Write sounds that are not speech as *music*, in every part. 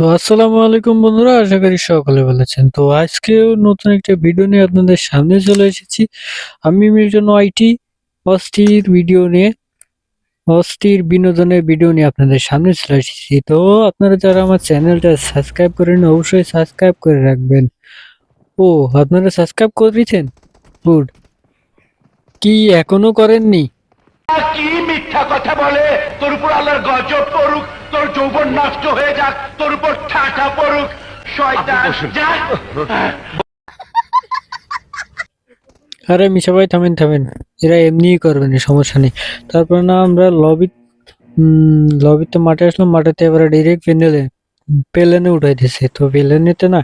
তো আসসালামু আলাইকুম বন্ধুরা, আশা করি সকলে বলেছেন তো আজকেও নতুন একটা ভিডিও নিয়ে আপনাদের সামনে চলে এসেছি। আমি মির্জন আইটি অস্থির ভিডিও নিয়ে, অস্থির বিনোদনের ভিডিও নিয়ে আপনাদের সামনে চলে এসেছি। তো আপনারা যারা আমার চ্যানেলটা সাবস্ক্রাইব করেন অবশ্যই সাবস্ক্রাইব করে রাখবেন। ও, আপনারা সাবস্ক্রাইব করেছেন গুড কি এখনও করেননি? কথা বলে তোর উপর আল্লাহর গজব পড়ুক তোর যৌবন নষ্ট হয়ে যাক তোর উপর ঠাটা পড়ুক। শয়তান যা। আরে মিশা ভাই থামেন থামেন। এরা এমনিই করবেন সমস্যা নেই। তারপর না আমরা লবি লবিতে মাঠে আসলাম মাঠেতে এবারে ডিরেক্ট প্যান্ডেলে প্লেনে উঠাই দিছে তো পেলেনেতে না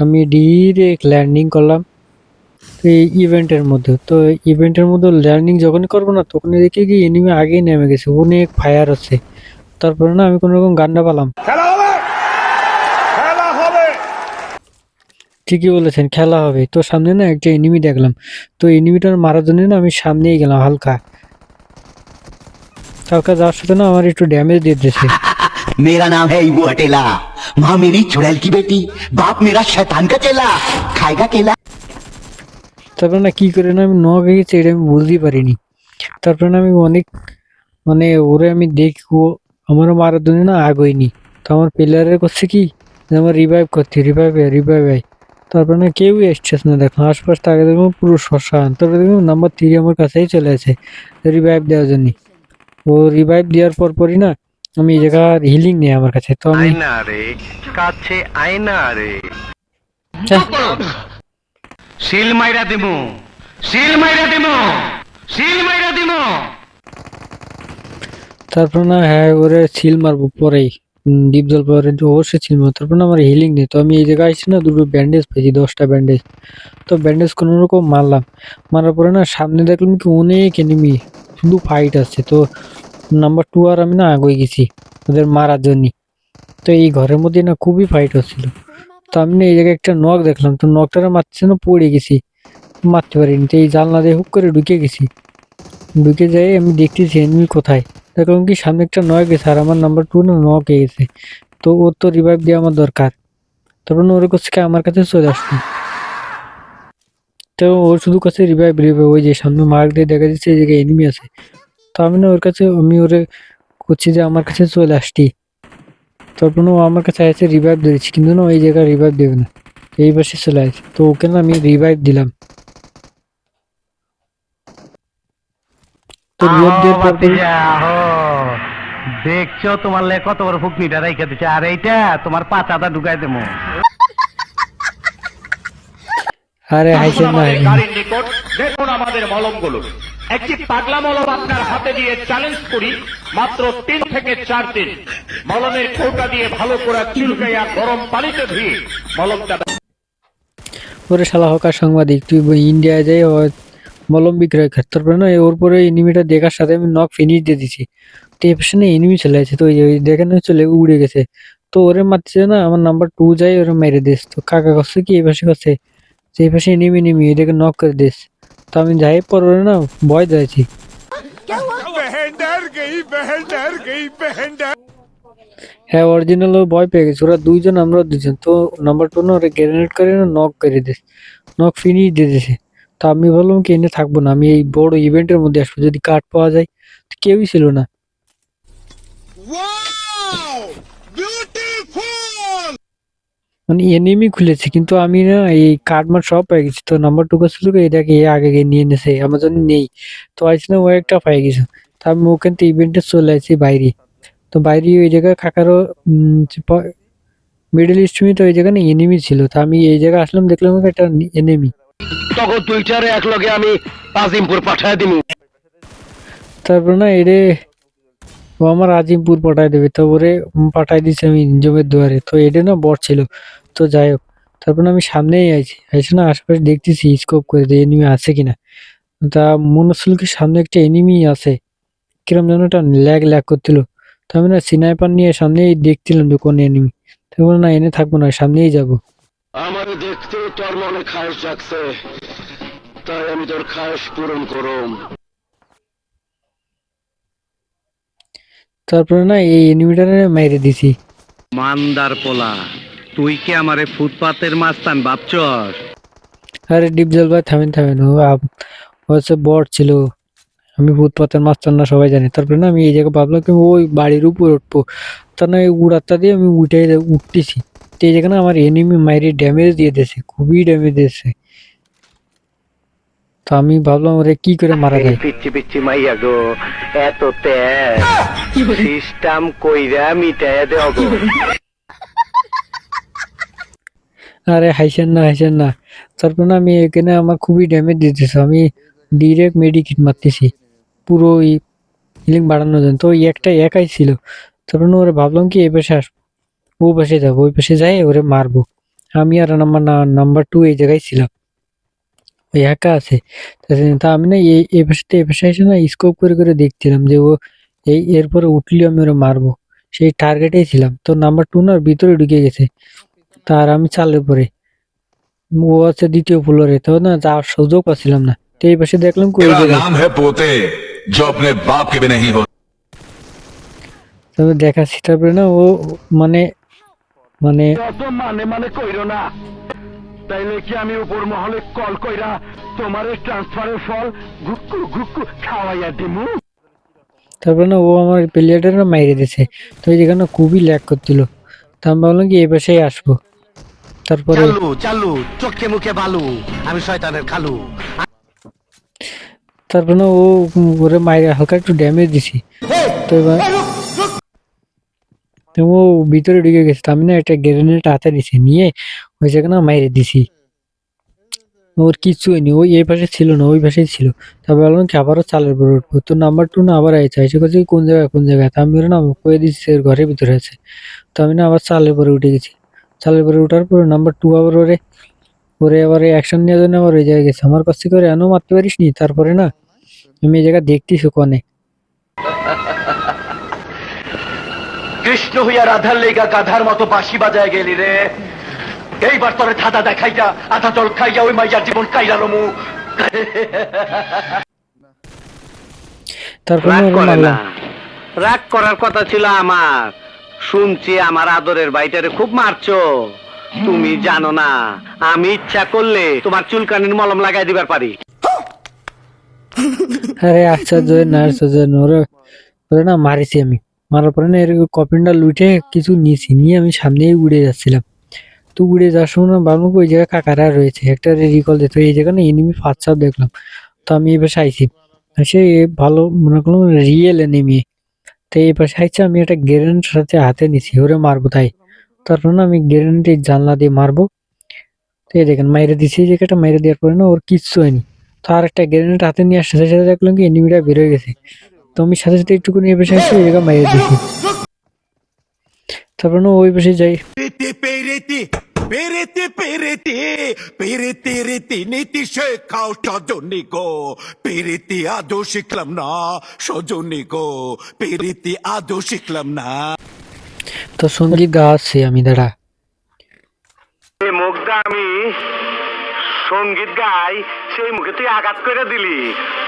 আমি ডিরেক্ট ল্যান্ডিং করলাম। এই ইভেন্টের মধ্যে তো ইভেন্টের মধ্যে ল্যান্ডিং যখনই করবো না তখনই দেখি কি এনিমি আগেই নেমে গেছে অনেক ফায়ার আছে তারপরে না আমি কোনো রকম গান্ডা পালাম খেলা হবে খেলা হবে ঠিকই বলেছেন খেলা হবে তো সামনে না একটা এনিমি দেখলাম তো এনিমিটার মারার জন্য না আমি সামনেই গেলাম হালকা হালকা যাওয়ার সাথে না আমার একটু ড্যামেজ দিয়ে দিয়েছে मेरा नाम है इबू हटेला माँ मेरी चुड़ैल की बेटी बाप मेरा शैतान का चेला खाएगा केला তারপরে না কি করে না আমি ন গেছি এটা আমি বুঝতেই পারিনি। তারপরে না আমি অনেক মানে ওরে আমি দেখব আমার মারার জন্য না আgoইনি তো আমার প্লেয়ারের করছে কি? যে আমার রিভাইভ করছে রিভাইভ রিভাইভ তারপরে না কেউই এসছে না দেখো আশপাশ তাকে দেখব পুরো শ্মশান। তারপরে দেখব নাম্বার থ্রি আমার কাছেই চলে আছে রিভাইভ দেওয়ার জন্য। ও রিভাইভ দেওয়ার পর পরই না আমি এই জায়গার হিলিং নেই আমার কাছে। তো আমি আয়না রে কাছে আয়না রে যা, শিল মাইরা দিমু। শিল মাইরা দিমু। শিল মাইরা দিমু। তারপর না হ্যাঁ ওরে সিল মারবো পরেই। ডিপ জল পরে অবশ্যই মারবো। তারপর আমার হিলিং নেই। তো আমি এই জায়গায় আসছি না দুটো ব্যান্ডেজ পেয়েছি, দশটা ব্যান্ডেজ তো ব্যান্ডেজ কোনো রকম মারলাম। মারার পরে না সামনে দেখলাম কি অনেক এনিমি শুধু ফাইট আসছে তো নাম্বার টু আর আমি না আগে গেছি ওদের মারার জন্য। তো এই ঘরের মধ্যে না খুবই ফাইট হচ্ছিল। তো আমি না এই জায়গায় একটা নখ দেখলাম, তো নখটারে মারছে না পড়ে গেছি। মারতে পারিনি, তো এই জানলা দিয়ে হুক করে ঢুকে গেছি। ঢুকে যাই আমি দেখতেছি এনিমি কোথায়। দেখলাম কি সামনে একটা নয় গেছে আর আমার নাম্বার টু না নক গেছে। তো ওর তো রিভাইভ দেওয়া আমার দরকার। তারপর ওর কাছে আমার কাছে চলে আসতো তো ওর শুধু কাছে রিভাইভ রিভাইভ ওই যে সামনে মার্ক দিয়ে দেখা যাচ্ছে এই জায়গায় এনিমি আছে। তো আমি না ওর কাছে, আমি ওরে করছি যে আমার কাছে চলে আসটি তারপর ও আমার কাছে আছে রিভাইভ দিয়েছি কিন্তু না ওই জায়গায় রিভাইভ দেবে না। এই পাশে চলে আসে তো ওকে না আমি রিভাইভ দিলাম। তো রিভাইভ দেওয়ার পর দেখছ তোমার লে কত বড় ফুকনিটা রাইখা দিচ্ছে আর এইটা তোমার পাচাটা ঢুকাই দেবো। আরে হাইছেন না গাড়ির নিকট দেখুন আমাদের মলমগুলো। একটি পাগলা মলম আপনার হাতে দিয়ে চ্যালেঞ্জ করি, মাত্র তিন থেকে চার দিন। মলমের কৌটা দিয়ে ভালো করে চুলকাইয়া গরম পানিতে ধুয়ে মলমটা ওরে শালা হকার সাংবাদিক, তুই বই ইন্ডিয়ায় যাই মলম বিক্রয় কর তারপরে না ওর পরে এনিমিটা দেখার সাথে আমি নক ফিনিশ দিয়ে দিছি। তো এর পেছনে এনিমি চলে আছে তো ওই ওই দেখে না চলে উড়ে গেছে। তো ওরে মারছে না, আমার নাম্বার টু যাই, ওরে মেরে দিস। তো কাকা করছে কি, এই পাশে করছে? এই পাশে এনিমি এনিমি এটাকে নক করে দিস। তো আমি যাই পর ওরে না, ভয় দিয়েছি হ্যাঁ অরিজিনাল ভয় পেয়ে গেছে। ওরা দুইজন, আমরা দুজন তো নাম্বার টু না, ওরা গ্রেনেড করে না নক করে দিস নক ফিনিশ দিয়ে দিছে তো আমি বললাম কি, এনে থাকব না। আমি এই বড় ইভেন্টের মধ্যে আসব। যদি কার্ড পাওয়া যায়, তো কেউই ছিল না। মানে এনিমি খুলেছে কিন্তু আমি না এই কার্ড মার সব পেয়ে গেছি। তো নাম্বার টু ছিল এটাকে এ আগে গিয়ে নিয়ে নেছে আমার জন্য নেই। তো আইসি না ও একটা পেয়ে গেছে। তো আমি ওখান থেকে ইভেন্টে চলে আসছি বাইরে। তো বাইরে ওই জায়গায় কাকারও মিডল ইস্ট তো ওই জায়গায় না এনিমি ছিল। তো আমি এই জায়গায় আসলাম দেখলাম একটা এনিমি তখন দুইটারে এক লগে আমি আজিমপুর পাঠায় দিমু। তারপর না এরে আমার আজিমপুর পাঠায় দেবে, তো ওরে উম পাঠায় আমি জমের দুয়ারে। তো এটা না বট ছিল, তো যাই হোক, তারপর আমি সামনেই আছি আইসে না আশেপাশে দেখতেছি স্কোপ করে যে এনিমি আছে কিনা। তা মনে হচ্ছিল কি সামনে একটা এনিমি আছে, কিরম যেন একটা ল্যাগ ল্যাগ করছিল। তো আমি না সিনাইপার নিয়ে সামনেই দেখছিলাম যে কোন এনিমি তো না এনে থাকব না, সামনেই যাব। আমার দেখতে তোর মনে খায়স জাগছে, তাই আমি তোর খায়স পূরণ করুম। তারপরে না এই এনিমিটারে মেরে দিছি। মান্দার পোলা তুই কি আমারে ফুটপাতের মাস্তান ভাবছস? আরে ডিপজল ভাই থামেন থামেন ও হচ্ছে বট ছিল। আমি ফুটপাতের মাস্টার না সবাই জানি। তারপরে না আমি এই জায়গায় ভাবলাম কি ওই বাড়ির উপর উঠবো। তার না উড়াত্তা দিয়ে আমি উঠে উঠতেছি। তো এই জায়গায় না আমার এনিমি মাইরে ড্যামেজ দিয়ে দিয়েছে খুবই ড্যামেজ দিয়েছে। তো আমি ভাবলাম ওরে কি করে মারা যায়? পিচ্ছি পিচ্ছি মাইয়া গো এত তেজ সিস্টেম কইরা মিটাইয়া দেও গো। আরে হাইছেন না হাইছেন না। তারপর আমি এখানে আমার খুবই ড্যামেজ দিতেছে। আমি ডিরেক্ট মেডিকিট মারতেছি। পুরো হিলিং বাড়ানোর জন্য। তো ওই একটা একাই ছিল। তারপর ওরে ভাবলাম কি এই পাশে আসব। ও পাশে যাব ওই পাশে যাই ওরে মারবো। আমি আর নাম্বার নাম্বার টু এই জায়গায় ছিলাম। ওই একা আছে। তা- আমি না এই এই পাশে এই পাশে এসে না স্কোপ করে করে দেখছিলাম যে ও এই এরপরে উঠলি আমি ওরা মারবো। সেই টার্গেটেই ছিলাম। তো নাম্বার টু না ভিতরে ঢুকে গেছে। তার আমি চালে পরে ও আছে দ্বিতীয় ফ্লোরে তো না যাওয়ার সুযোগ পাচ্ছিলাম না। তো এই পাশে দেখলাম তবে দেখা সেটা পরে না ও মানে মানে মানে মানে কইরো না। তাইলে কি আমি উপর মহলে কল কইরা তোমারে ট্রান্সফারের ফল ঘুকু ঘুকু খাওয়াইয়া দিমু? তারপরে না ও আমার প্লেয়ারটা না মাইরে দিছে তো এই জায়গা না খুবই ল্যাক করছিল। তা আমি ভাবলাম কি এই পাশেই আসব। তারপরে চালু চালু চোখে মুখে বালু আমি শয়তানের খালু। তারপরে না ও ওরে মাইরে হালকা একটু ড্যামেজ দিছি। তো এবার তো ও ভিতরে ঢুকে গেছে। আমি না একটা গ্রেনেড হাতে দিছি নিয়ে ওই জায়গা না মাইরে দিছি। ওর কিচ্ছু হয়নি ওই এই পাশে ছিল না, ওই পাশেই ছিল। তারপর বললাম কি, আবারও চালের উপরে উঠবো। তো নাম্বার টু না, আবার আইছে। এসে করছে কোন জায়গায় কোন জায়গায়? তা আমি না, কয়ে দিচ্ছি ওর ঘরের ভিতরে আছে। তো আমি না, আবার চালের উপরে উঠে গেছি। চালের উপরে উঠার পরে নাম্বার টু আবার ওরে ওরে আবার অ্যাকশন নেওয়ার জন্য আবার ওই জায়গায় গেছে। আমার কাছ থেকে ওরে এনও মারতে পারিস নি তারপরে না, আমি এই জায়গা দেখতেছি কনে। কৃষ্ণ হইয়া রাধার লেগা গাধার মতো বাঁশি বাজায় গেলি রে। এইবার তোরে ধাঁধা দেখাইয়া আধা জল খাইয়া ওই মাইয়ার জীবন কাইলা রমু তারপরে রাগ করে না। রাগ করার কথা ছিল আমার। শুনছি আমার আদরের বাইটারে খুব মারছো। তুমি জানো না আমি ইচ্ছা করলে তোমার চুলকানির মলম লাগাই দিবার পারি। আরে আশ্চর্য না আশ্চর্য ওরে না মারিছি আমি। মারার পরে না এরকম কপিনটা লুটে কিছু নিয়েছি নিয়ে আমি সামনেই উড়ে যাচ্ছিলাম। তো উড়ে যাওয়ার সময় ভাবলাম ওই জায়গায় কাকারা রয়েছে, একটা রিকল দিত। এই জায়গায় না এনিমি সাপ দেখলাম। তো আমি পাশে আইছি সে ভালো, মনে করলাম রিয়েল এনিমি তো পাশে আইছে আমি একটা গ্রেনেড সাথে হাতে নিছি, ওরে মারবো তাই। তারপর না আমি গ্রেনেড জানলা দিয়ে মারবো। তো এই দেখেন, মাইরে দিছি, এই জায়গাটা মাইরে দেওয়ার পরে না ওর কিচ্ছু হয়নি। তো আর একটা গ্রেনেড হাতে নিয়ে আসার সাথে সাথে দেখলাম কি এনিমিটা বেরোয় গেছে। তো আমি সাথে সাথে একটুখানি এ পাশে আসি ওই জায়গা মাইরে দিছি। তারপর না ওই পাশে যাই। পেরেতে পেরেতে পেরেতে রেতে নীতি শেখাও সজনী গো। পেরেতে আদৌ শিখলাম না সজনী গো। পেরেতে আদৌ শিখলাম না। তো সংগীত গাওয়াচ্ছি আমি দাঁড়া। এই মুখটা আমি সংগীত গাই সেই মুখে তুই আঘাত করে দিলি।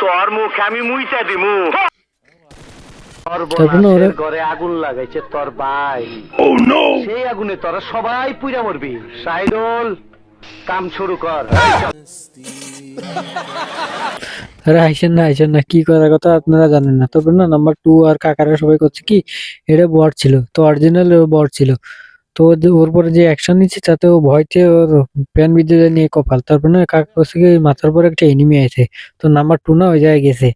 তোর মুখে আমি মুইটা দিমু। ঘরে আগুন লাগাইছে তোর ভাই। সেই আগুনে তোরা সবাই পুইরা মরবি। সাইদুল কাম শুরু কর। *laughs* আরে আইসেন না আইসেন না কি করার কথা আপনারা জানেন না। তবে না নাম্বার টু আর কাকারা সবাই করছে কি এটা বট ছিল তো অরিজিনাল বট ছিল। তো ওর পরে যে অ্যাকশন নিচ্ছে তাতে ও ভয়তে ওর প্যান বিদ্যুৎ নিয়ে কপাল। তারপর না কাকা করছে কি মাথার পরে একটা এনিমি আছে তো নাম্বার টু না ওই জায়গায় গেছে।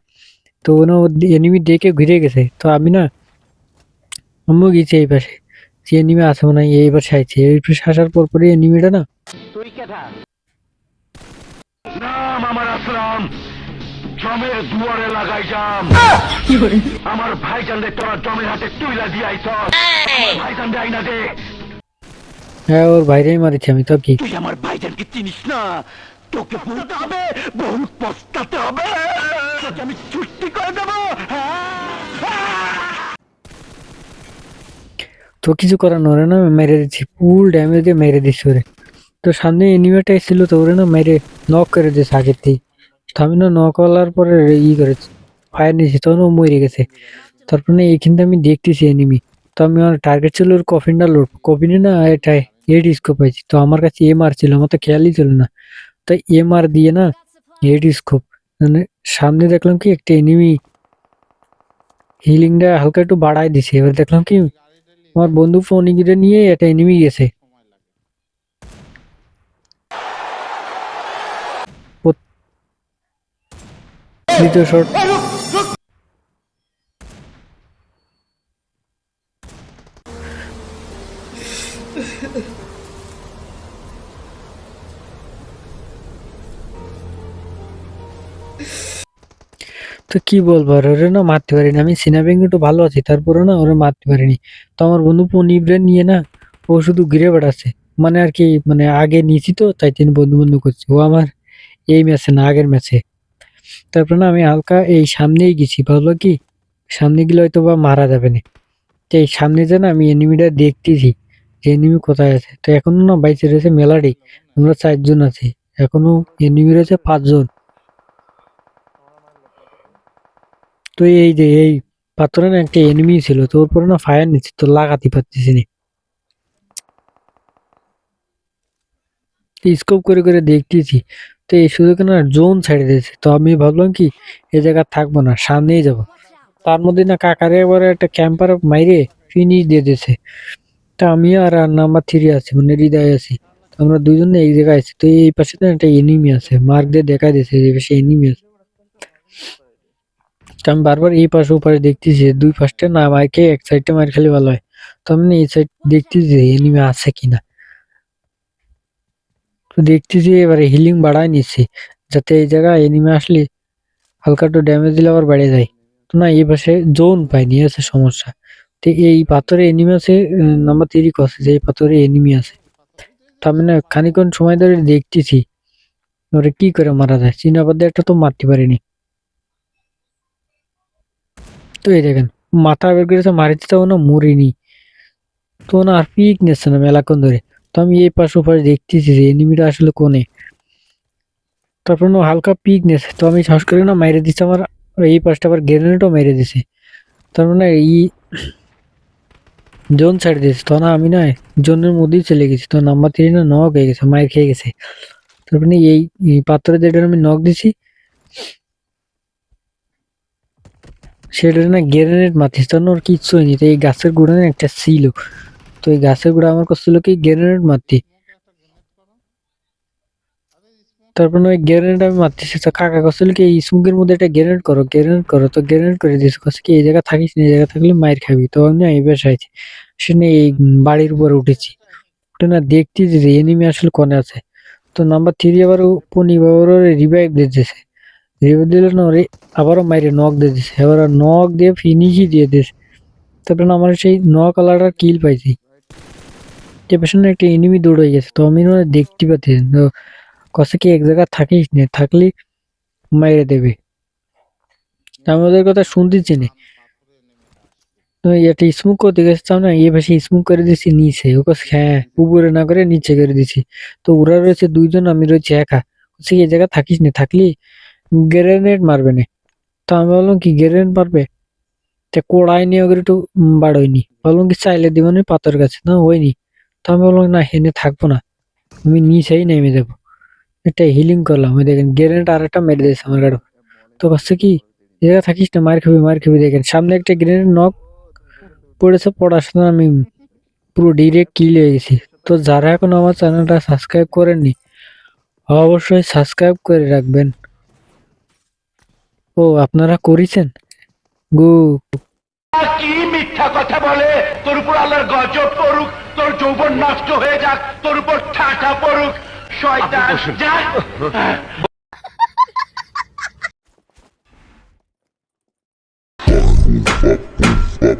তো ও না এনিমি ডেকে ঘুরে গেছে তো আমি না আমিও গেছি এই পাশে। যে এনিমি আছে মনে হয় এই পাশে এই পাশে আসার পর পরে এনিমিটা না তুই কেঠা নাম আমার আসলাম জমের দুয়ারে লাগাই যাম। আমার ভাইজান তোরা জমের হাতে তুইলা দিয়াই ভাইজান দে আইনা দে। হ্যাঁ ওর বাইরেই মারিছি আমি তো কি? তুই আমার ভাইজানকে চিনিস না? তোকে বলতে হবে বহু পস্তাতে হবে। তোকে আমি করে দেবো তো কিছু করার নরে না মেরে দিচ্ছি ফুল ড্যামেজ দিয়ে মেরে দিচ্ছি ওরে। তো সামনে এনিমেটা এসেছিল তো ওরে না মেরে নক করে দিয়েছে আগের থেকে তো আমি না নক করার পরে ই করে ফায়ার নিয়েছি তখন ও মরে গেছে। তারপর না এইখানটা আমি দেখতেছি এনিমি তো আমি আমার টার্গেট ছিল ওর কফিনটা লোড কফিনে না এটা হেড স্কোপ পাইছি। তো আমার কাছে এম আর ছিল, আমার তো খেয়ালই ছিল না। তো এম আর দিয়ে না হেড স্কোপ সামনে দেখলাম কি একটা এনিমি হিলিংটা হালকা একটু বাড়াই দিছে। এবার দেখলাম কি আমার বন্ধু ফোন নিয়ে একটা এনিমি গেছে। দ্বিতীয় শট তো কি বলব আর? ওরে না মারতে পারিনি। আমি সিনাবিং একটু ভালো আছি তারপরে না ওরে মারতে পারিনি। তো আমার বন্ধু পনিবরে নিয়ে না, ও শুধু ঘিরে বেড়াচ্ছে। মানে আর কি মানে আগে নিয়েছি তো, তাই তিনি বন্ধু বন্ধু করছে। ও আমার এই ম্যাচে না, আগের ম্যাচে। তারপরে না আমি হালকা এই সামনেই গেছি, ভাবলো কি, সামনে গেলে হয়তো বা মারা যাবে না। তো এই সামনে যে না আমি এনিমিটা দেখতেছি, যে এনিমি কোথায় আছে। তো এখনও না বাইচে রয়েছে মেলাডি আমরা চারজন আছি। এখনও এনিমি রয়েছে পাঁচজন। তো এই যে এই পাথরে না একটা এনিমি ছিল, তো ওর পরে না ফায়ার নিচ্ছে তো লাগাতে পারতেছি না। স্কোপ করে করে দেখতেছি, তো এই সুযোগে না জোন ছেড়ে দিয়েছে, তো আমি ভাবলাম কি এই জায়গা থাকব না, সামনেই যাব। তার মধ্যে না কাকারে একবারে একটা ক্যাম্পার মাইরে ফিনিশ দিয়ে দিয়েছে। তা আমি আর নাম্বার থ্রি আছি মানে হৃদয় আছি। আমরা দুজনে এই জায়গায় আছি, তো এই পাশে তো একটা এনিমি আছে মার্ক দিয়ে দেখা দিয়েছে যে বেশি এনিমি আছে। আমি বারবার এই পাশে ওপাশে দেখতেছি, দুই পাশটা না মাইকে এক সাইডটা মার খেলে ভালো হয়। তো আমি এই সাইড দেখতেছি এনিমি আছে কিনা। তো দেখতেছি এবারে হিলিং বাড়ায় নিচ্ছি, যাতে এই জায়গায় এনিমি আসলে হালকা একটু ড্যামেজ দিলে আবার বেড়ে যায়। তো না, এই পাশে জোন পাইনি আছে সমস্যা। তো এই পাথরে এনিমি আছে নাম্বার তিরিক আছে যে এই পাথরে এনিমি আছে। তো আমি না খানিকক্ষণ সময় ধরে দেখতেছি, ওরে কি করে মারা যায়? চিনাবাদে একটা তো মারতে পারিনি। তো এই দেখেন, মাথা বের করেছে মারিতে না মরিনি তো না আর পিক নিচ্ছে না মেলাক্ষণ ধরে। তো আমি এই পাশে ওপাশে দেখতেছি যে এনিমিটা আসলে কোনে। তারপর না হালকা পিক নিয়েছে তো আমি সাহস করে না মাইরে দিচ্ছি আমার এই পাশটা আবার গ্রেনেডও মেরে দিছে। তার মানে এই জোন ছাড় দিয়েছে। তো না আমি না জোনের মধ্যেই চলে গেছি। তো নাম্বার থ্রি না নক হয়ে গেছে মায়ের খেয়ে গেছে। তারপরে এই পাত্রে যেটা আমি নক দিছি। সেটা না গ্রেনেড মারতিস তখন ওর কিচ্ছু হয়নি। তো এই গাছের গুঁড়া না একটা ছিল। তো এই গাছের গুঁড়া আমার কাছে ছিল কি গ্রেনেড মারতি তারপর ওই গ্রেনেড আমি মারতেছি। তো কাকা কাছে কি, এই স্মুকের মধ্যে একটা গ্রেনেড করো গ্রেনেড করো। তো গ্রেনেড করে দিয়েছে কাছে কি, এই জায়গা থাকিস না, এই জায়গা থাকলে মায়ের খাবি। তো আমি এই বাসায় আছি শুনে এই বাড়ির উপরে উঠেছি। উঠে না দেখতেছি যে এনিমি আসলে কোনে আছে। তো নাম্বার থ্রি আবার পনি বাবার রিভাইভ দিতেছে। রিভাইভ দিলে না ওরে আবারও মাইরে নক দিয়ে দিছে। এবার নক দিয়ে ফিনিশই দিয়ে দিছে। তারপরে আমার সেই ন কালারটা কিল পাইছি। যে পেছনে একটা এনিমি দৌড়ে গেছে। তো আমি না দেখতে পাচ্ছি তো কসে কি এক জায়গায় থাকিস না? থাকলে মাইরে দেবে। আমি ওদের কথা শুনতেছি না। এটা স্মুক করতে গেছে, তাও না এ বেশি স্মুক করে দিছি নিচে। ও কাছে হ্যাঁ উপরে না করে নিচে করে দিছি। তো ওরা রয়েছে দুইজন, আমি রয়েছে একা। বলছে এই জায়গায় থাকিস না? থাকলি গ্রেনেড মারবে না। তো আমি বললাম কি গ্রেনেড মারবে? তা কোড়াই নিয়ে ওগুলো একটু বাড়োয়নি বললাম কি চাইলে দিব না পাথর গাছে না হয়নি তো আমি বললাম না হেনে থাকব না। আমি নিচেই নেমে যাব। এটা হিলিং করলাম। ওই দেখেন গ্রেনেড আর একটা মেরে দিয়েছে আমার গাড়ি। তো কাছে কি এ জায়গায় থাকিস না, মার খাবি মার খাবি, দেখেন। সামনে একটা গ্রেনেড নক পড়েছে, পড়ার সময় আমি পুরো ডিরেক্ট কিল হয়ে গেছি। তো যারা এখন আমার চ্যানেলটা সাবস্ক্রাইব করেননি, অবশ্যই সাবস্ক্রাইব করে রাখবেন। ও আপনারা করেছেন? গু। কি মিথ্যা কথা বলে? তোর উপর আল্লাহর গজব পড়ুক তোর যৌবন নষ্ট হয়ে যাক তোর উপর ঠাটা পড়ুক। শয়তান যা Bop, *laughs* bop.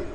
*laughs*